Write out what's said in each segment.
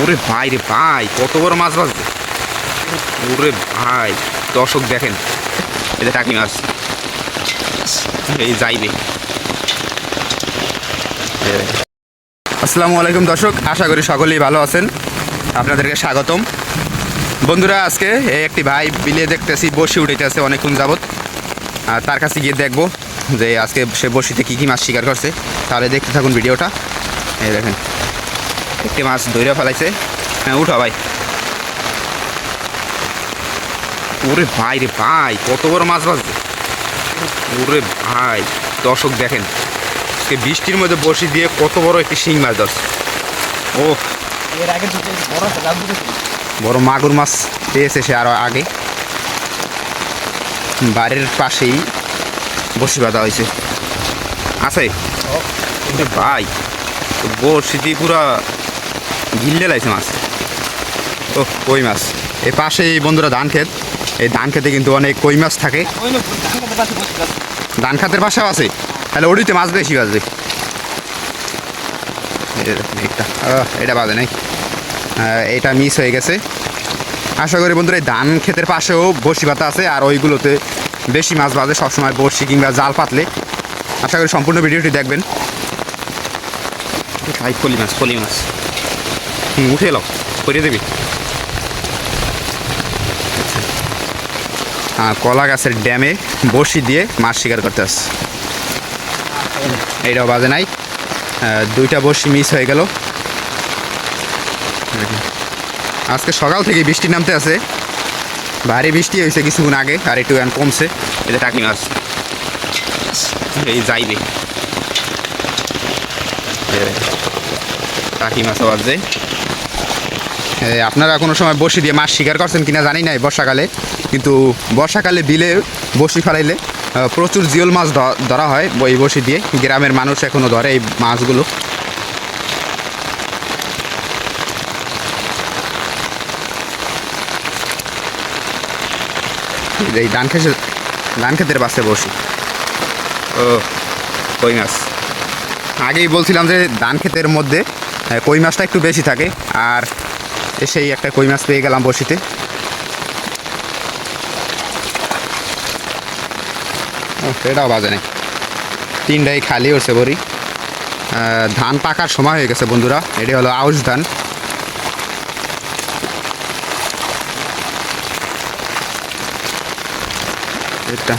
ওরে ভাই রে ভাই, কত বড় মাছ বাজবে ওরে ভাই, দর্শক দেখেন, এটা টাকি মাছ। এই যাইবে আসসালামু আলাইকুম দর্শক, আশা করি সকলেই ভালো আছেন। আপনাদেরকে স্বাগতম। বন্ধুরা, আজকে এই একটি ভাই বিলে দেখতেছি, বসি উঠেছে অনেকক্ষণ যাবত আর তার কাছে গিয়ে দেখব যে আজকে সে বসিতে কী কী মাছ শিকার করছে। তাহলে দেখতে থাকুন ভিডিওটা। এই দেখেন। একটি মাছ ধরে ফেলাইছে। হ্যাঁ উঠো ভাই। ওরে ভাই রে ভাই কত বড় মাছ বাজবে ওরে ভাই দর্শক দেখেন সে বৃষ্টির মধ্যে বসি দিয়ে কত বড় একটি শিং মাছ ধরছে। ও এর আগে বড় মাগুর মাছ পেয়েছে সে আরও আগে। বাড়ির পাশেই বসি বাঁধা হয়েছে। আছে? ভাই বড়শি দিয়ে পুরা গিল্লে লাগছে মাছ। ও কই মাছ। এই পাশেই বন্ধুরা ধান ক্ষেত। এই ধান খেতে কিন্তু অনেক কই মাছ থাকে। পাশে বসে ধান খাতের পাশেও আছে। তাহলে ওটিতে মাছ বেশি বাজবে এই এটা বাজে নাই। এটা মিস হয়ে গেছে। আশা করি বন্ধুরা এই ধান ক্ষেতের পাশেও বড়শি পাতা আছে, আর ওইগুলোতে বেশি মাছ বাজে, সবসময় বড়শি কিংবা জাল পাতলে। আশা করি সম্পূর্ণ ভিডিওটি দেখবেন। ফলি মাছ ফলি মাছ। উঠে এলো করিয়ে দিবি কলা গাছের ড্যামে বড়শি দিয়ে মাছ শিকার করতে আসছে। এইটাও বাজে নাই। দুইটা বড়শি মিস হয়ে গেল। আজকে সকাল থেকে বৃষ্টি নামতে আছে। ভারী বৃষ্টি হয়েছে কিছুক্ষণ আগে, আর একটু এখন কমছে। এটা টাকি মাছ। এই যাইবে টাকি মাছ আবার এ, আপনারা কোনো সময় বসি দিয়ে মাছ শিকার করছেন কিনা জানি নাই বর্ষাকালে কিন্তু বর্ষাকালে বিলে বসি ফেলাইলে প্রচুর জিওল মাছ ধরা হয় এই বসি দিয়ে। গ্রামের মানুষ এখনও ধরে এই মাছগুলো। এই ধান খেতে ধান খেতের পাশে বসি। ও কই মাছ? আগেই বলছিলাম যে ধান ক্ষেতের মধ্যে কই মাছটা একটু বেশি থাকে। আর সেই একটা কই মাছ পেয়ে গেলাম বসিতে। এটাও বাজে নেই। তিনটাই খালি হচ্ছে বড়ি। ধান পাকার সময় হয়ে গেছে বন্ধুরা। এটি হলো আউশ ধান। এটা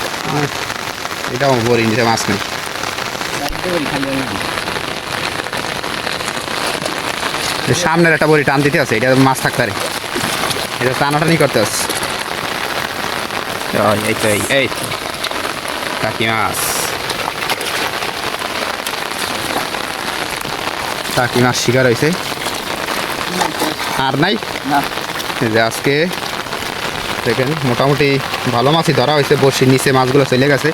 এটাও বড়ি, নিচে মাছ নেই খালি এই সামনের একটা বড়ি টান দিতে আছে এটা মাছ থাকতে পারে। এটা টানাটানি করতে আছে। এই তো এই টাকি মাছ। টাকি মাছ শিকার হয়েছে আর নাই? যে আজকে দেখেন মোটামুটি ভালো মাছই ধরা হয়েছে বর্ষির নিচে মাছগুলো চলে গেছে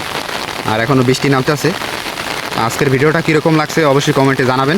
আর এখনও বৃষ্টি নামতে আছে আজকের ভিডিওটা কীরকম লাগছে অবশ্যই কমেন্টে জানাবেন।